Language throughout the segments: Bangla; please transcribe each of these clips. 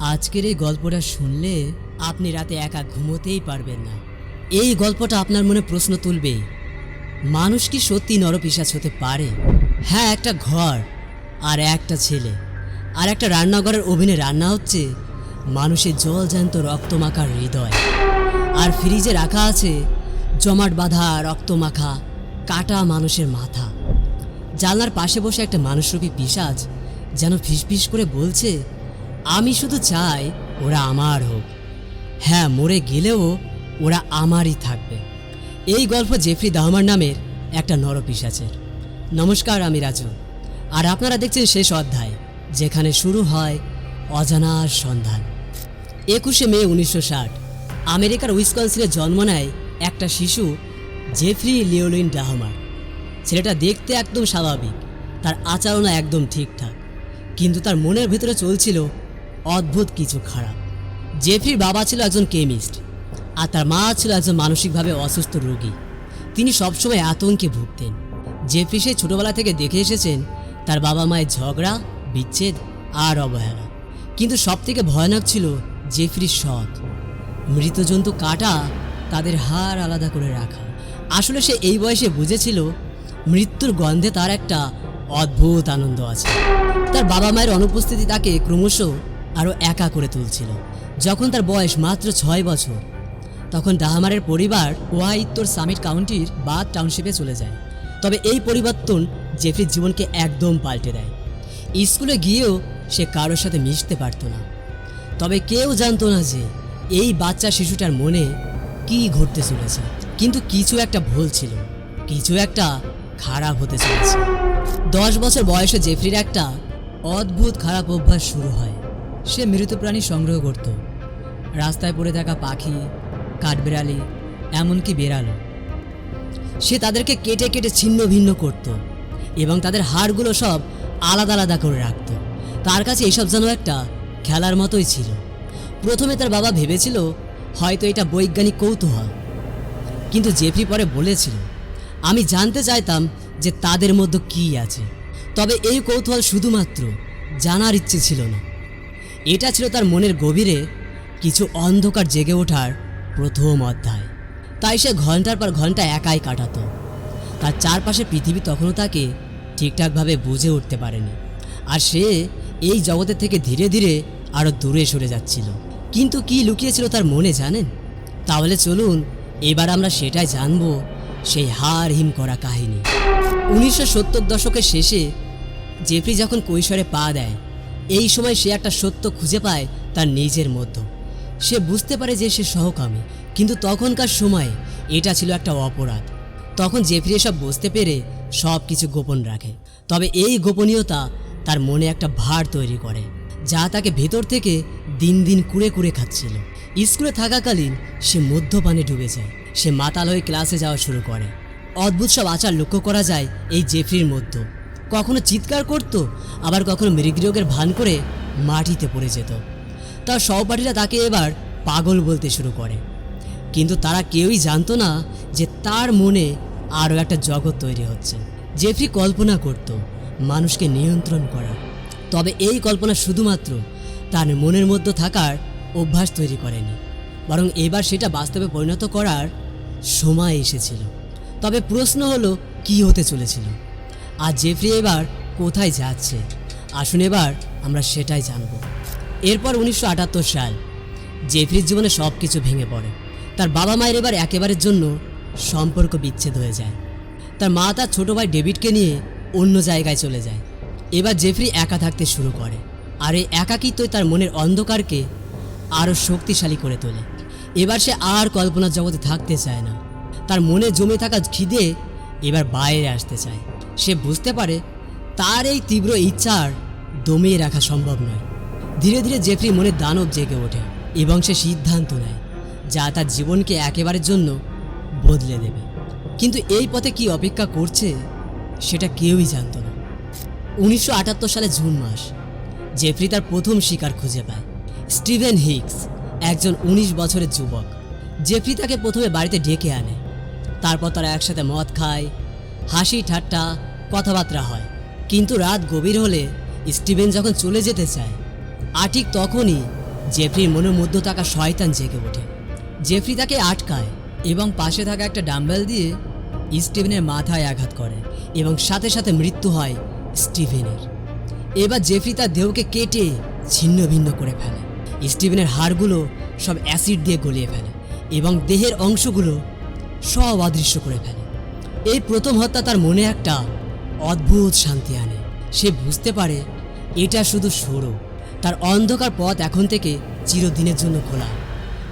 আজকের এই গল্পটা শুনলে আপনি রাতে একা ঘুমোতেই পারবেন না। এই গল্পটা আপনার মনে প্রশ্ন তুলবে, মানুষ কি সত্যি নরপিসাচ হতে পারে? হ্যাঁ একটা ঘর আর একটা ছেলে। আর একটা রান্নাঘরের ওভেনে রান্না হচ্ছে মানুষের জল জ্যান্ত রক্তমাখার হৃদয়। আর ফ্রিজে রাখা আছে জমাট বাঁধা রক্তমাখা, কাটা মানুষের মাথা। জানলার পাশে বসে একটা মানুষরূপী পিসাজ যেন ফিসফিস করে বলছে আমি শুধু চাই ওরা আমার হোক। হ্যাঁ মরে গেলেও ওরা আমারই থাকবে। এই গল্প জেফরি দাহমার নামের একটা নরপিসাচের নমস্কার, আমি রাজু। আর আপনারা দেখছেন শেষ অধ্যায়, যেখানে শুরু হয় অজানার সন্ধান। একুশে মে উনিশশো ষাট, আমেরিকার উইসকনসিনে জন্ম নেয় একটা শিশু, জেফরি লিওলিন ডাহমার। ছেলেটা দেখতে একদম স্বাভাবিক, তার আচরণও একদম ঠিকঠাক। কিন্তু তার মনের ভেতরে চলছিল অদ্ভুত কিছু খারাপ। জেফরির বাবা ছিল একজন কেমিস্ট, আর তার মা ছিল একজন মানসিকভাবে অসুস্থ রোগী। তিনি সবসময় আতঙ্কে ভুগতেন। জেফরি সেই ছোটোবেলা থেকে দেখে এসেছেন তার বাবা মায়ের ঝগড়া, বিচ্ছেদ আর অবহেলা। কিন্তু সবথেকে ভয়ানক ছিল জেফরির সৎ। মৃত জন্তু কাটা তাদের হার আলাদা করে রাখা। আসলে সে এই বয়সে বুঝেছিল মৃত্যুর গন্ধে তার একটা অদ্ভুত আনন্দ আছে। তার বাবা মায়ের অনুপস্থিতি তাকে ক্রমশ আরও একা করে তুলছিল। যখন তার বয়স মাত্র ছয় বছর, তখন ডাহামারের পরিবার ওয়াইত্তর সামিট কাউন্টির বাদ টাউনশিপে চলে যায়। তবে এই পরিবর্তন জেফরির জীবনকে একদম পাল্টে দেয়। স্কুলে গিয়েও সে কারোর সাথে মিশতে পারতো না। তবে কেউ জানতো না যে এই বাচ্চা শিশুটার মনে কি ঘটতে চলেছে। কিন্তু কিছু একটা ভুল ছিল, কিছু একটা খারাপ হতে চলেছে। দশ বছর বয়সে জেফরির একটা অদ্ভুত খারাপ অভ্যাস শুরু হয়। সে মৃত প্রাণী সংগ্রহ করত। রাস্তায় পড়ে থাকা পাখি, কাঠবেড়ালি, এমনকি বেড়ালো। সে তাদেরকে কেটে কেটে ছিন্ন ভিন্ন করত এবং তাদের হাড়গুলো সব আলাদা আলাদা করে রাখত। তার কাছে এসব যেন একটা খেলার মতোই ছিল। প্রথমে তার বাবা ভেবেছিল, হয়তো এটা বৈজ্ঞানিক কৌতূহল। কিন্তু জেফরি পরে বলেছিল, আমি জানতে চাইতাম যে তাদের মধ্যে কী আছে। তবে এই কৌতূহল শুধুমাত্র জানার ইচ্ছে ছিল না। এটা ছিল তার মনের গভীরে কিছু অন্ধকার জেগে ওঠার প্রথম অধ্যায়। তাই সে ঘণ্টার পর ঘণ্টা একাই কাটাতো। তার চারপাশে পৃথিবী তখনও তাকে ঠিকঠাকভাবে বুঝে উঠতে পারেনি। আর সে এই জগতের থেকে ধীরে ধীরে আরও দূরে সরে যাচ্ছিল। কিন্তু কি লুকিয়েছিল তার মনে জানেন? তাহলে চলুন এবার আমরা সেটাই জানব সেই হার হিম করা কাহিনী। উনিশশো সত্তর দশকের শেষে জেফরি যখন কৈশোরে পা দেয় এই সময় সে একটা সত্য খুঁজে পায় তার নিজের মধ্যে। সে বুঝতে পারে যে সে সহকামী, কিন্তু তখনকার সময়ে এটা ছিল একটা অপরাধ। তখন জেফরি এসব বুঝতে পেরে সব কিছু গোপন রাখে। তবে এই গোপনীয়তা তার মনে একটা ভার তৈরি করে, যা তাকে ভেতর থেকে দিন দিন কুড়ে কুড়ে খাচ্ছিল। স্কুলে থাকাকালীন সে মদ্যপানে ডুবে যায়। সে মাতাল হয়ে ক্লাসে যাওয়া শুরু করে। অদ্ভুত সব আচার লক্ষ্য করা যায় এই জেফরির মধ্যে। কখনো চিৎকার করত, আবার কখনো মৃগরোগের ভান করে মাটিতে পড়ে যেত। তার সহপাঠীরা তাকে এবার পাগল বলতে শুরু করে। কিন্তু তারা কেউই জানতো না যে তার মনে আরও একটা জগৎ তৈরি হচ্ছে। জেফরি কল্পনা করত মানুষকে নিয়ন্ত্রণ করা। তবে এই কল্পনা শুধুমাত্র তার মনের মধ্যে থাকার অভ্যাস তৈরি করেনি। বরং এবার সেটা বাস্তবে পরিণত করার সময় এসেছিল। তবে প্রশ্ন হলো, কি হতে চলেছিল? আর জেফরি এবার কোথায় যাচ্ছে? আসুন এবার আমরা সেটাই জানব। এরপর উনিশশো আটাত্তর সাল, জেফরির জীবনে সব কিছু ভেঙে পড়ে। তার বাবা মায়ের এবার একেবারের জন্য সম্পর্ক বিচ্ছেদ হয়ে যায়। তার মা তার ছোট ভাই ডেভিডকে নিয়ে অন্য জায়গায় চলে যায়। এবার জেফরি একা থাকতে শুরু করে, আর এই একাকিত্বই তার মনের অন্ধকারকে আরও শক্তিশালী করে তোলে। এবার সে আর কল্পনার জগতে থাকতে চায় না। তার মনে জমে থাকা খিদে এবার বাইরে আসতে চায়। সে বুঝতে পারে তার এই তীব্র ইচ্ছার দমিয়ে রাখা সম্ভব নয়। ধীরে ধীরে জেফরি মনে দানব জেগে ওঠে এবং সে সিদ্ধান্ত নেয় যা তার জীবনকে একেবারের জন্য বদলে দেবে। কিন্তু এই পথে কি অপেক্ষা করছে সেটা কেউই জানতো না। উনিশশো আটাত্তর সালে জুন মাস জেফরি তার প্রথম শিকার খুঁজে পায়। স্টিভেন হিক্স একজন উনিশ বছরের যুবক। জেফরি তাকে প্রথমে বাড়িতে ডেকে আনে। তারপর তারা একসাথে মদ খায়, হাসি ঠাট্টা কথাবার্তা হয়। কিন্তু রাত গভীর হলে স্টিভেন যখন চলে যেতে চায় আর ঠিক তখনই জেফরির মনের মধ্যে থাকা শয়তান জেগে ওঠে। জেফরি তাকে আটকায় এবং পাশে থাকা একটা ডাম্বেল দিয়ে স্টিভেনের মাথায় আঘাত করে এবং সাথে সাথে মৃত্যু হয় স্টিভেনের। এবার জেফরি তার দেহকে কেটে ছিন্ন ভিন্ন করে ফেলে। স্টিভেনের হাড়গুলো সব অ্যাসিড দিয়ে গলিয়ে ফেলে এবং দেহের অংশগুলো সব অদৃশ্য করে ফেলে। এই প্রথম হত্যা তার মনে একটা অদ্ভুত শান্তি আনে। সে বুঝতে পারে এটা শুধু সরু তার অন্ধকার পথ এখন থেকে চিরদিনের জন্য খোলা।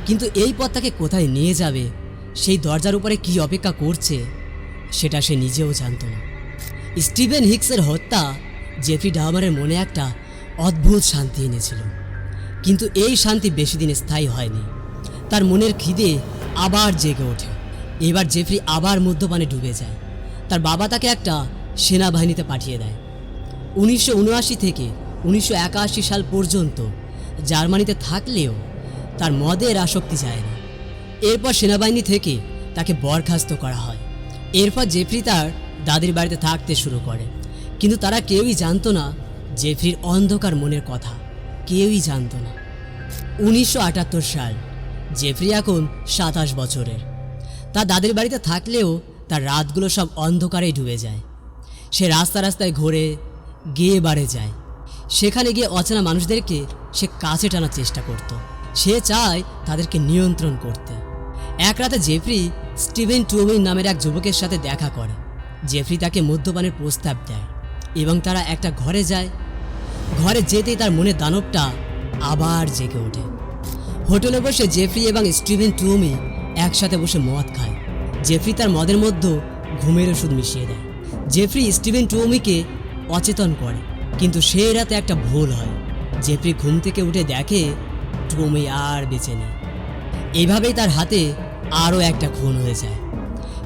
কিন্তু এই পথ তাকে কোথায় নিয়ে যাবে? সেই দরজার উপরে কি অপেক্ষা করছে? সেটা সে নিজেও জানত না। স্টিভেন হিক্সের হত্যা জেফরি ডামারের মনে একটা অদ্ভুত শান্তি এনেছিল। কিন্তু এই শান্তি বেশি দিন স্থায়ী হয়নি। তার মনের খিদে আবার জেগে ওঠে। এবার জেফরি আবার মদ্যপানে ডুবে যায়। তার বাবা তাকে একটা সেনাবাহিনীতে পাঠিয়ে দেয়। উনিশশো উনআশি থেকে উনিশশো একাশি সাল পর্যন্ত জার্মানিতে থাকলেও তার মদের আসক্তি যায় না। এরপর সেনাবাহিনী থেকে তাকে বরখাস্ত করা হয়। এরপর জেফরি তার দাদির বাড়িতে থাকতে শুরু করে। কিন্তু তারা কেউই জানতো না জেফরির অন্ধকার মনের কথা। কেউই জানতো না। উনিশশো আটাত্তর সাল জেফরি এখন সাতাশ বছরের। তার দাদির বাড়িতে থাকলেও তার রাতগুলো সব অন্ধকারে ডুবে যায়। সে রাস্তা রাস্তায় ঘোরে, গিয়ে বাড়ে যায়। সেখানে গিয়ে অচেনা মানুষদেরকে সে কাছে টানার চেষ্টা করত। সে চায় তাদেরকে নিয়ন্ত্রণ করতে। এক রাতে জেফরি স্টিভেন টুমিন নামের এক যুবকের সাথে দেখা করে। জেফরি তাকে মদ্যপানের প্রস্তাব দেয় এবং তারা একটা ঘরে যায়। ঘরে যেতেই তার মনের দানবটা আবার জেগে ওঠে। হোটেলে বসে জেফরি এবং স্টিভেন টুমি একসাথে বসে মদ খায়। জেফরি তার মদের মধ্যে ঘুমের ওষুধ মিশিয়ে দেয়। জেফরি স্টিভেন টুমিকে অচেতন করে। কিন্তু সেই রাতে একটা ভুল হয়। জেফরি ঘুম থেকে উঠে দেখে টুমি আর বেঁচে নেই। এভাবেই তার হাতে আরও একটা খুন হয়ে যায়।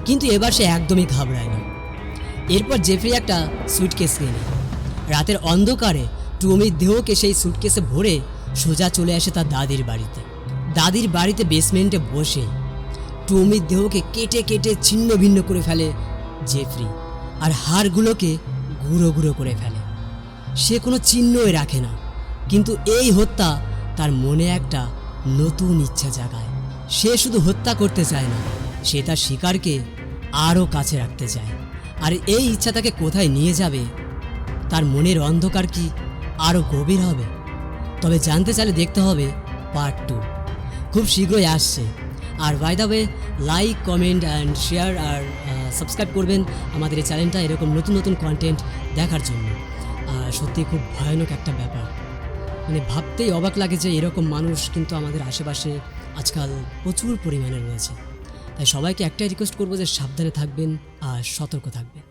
কিন্তু এবার সে একদমই ঘাবড়ায় না। এরপর জেফরি একটা সুটকেস কেনে। রাতের অন্ধকারে টুমির দেহকে সেই সুটকেসে ভরে সোজা চলে আসে তার দাদির বাড়িতে। দাদির বাড়িতে বেসমেন্টে বসে টুমির দেহকে কেটে কেটে ছিন্ন ভিন্ন করে ফেলে জেফরি আর হাড়গুলোকে গুঁড়ো গুঁড়ো করে ফেলে। সে কোনো চিহ্নই রাখে না। কিন্তু এই হত্যা তার মনে একটা নতুন ইচ্ছা জাগায়। সে শুধু হত্যা করতে চায় না, সে তার শিকারকে আরও কাছে রাখতে চায়। আর এই ইচ্ছা তাকে কোথায় নিয়ে যাবে, তার মনের অন্ধকার কি আরও গভীর হবে? তবে জানতে চাইলে দেখতে হবে পার্ট টু খুব শীঘ্রই আসছে। আর by the way like comment and share R subscribe করবেন আমাদের এই চ্যানেলটা এরকম নতুন নতুন কন্টেন্ট দেখার জন্য। আর সত্যি খুব ভয়ানক একটা ব্যাপার। মানে ভাবতেই অবাক লাগে যে এরকম মানুষ কিন্তু আমাদের আশেপাশে আজকাল প্রচুর পরিমাণে রয়েছে। তাই সবাইকে একটাই রিকোয়েস্ট করব যে সাবধানে থাকবেন আর সতর্ক থাকবেন।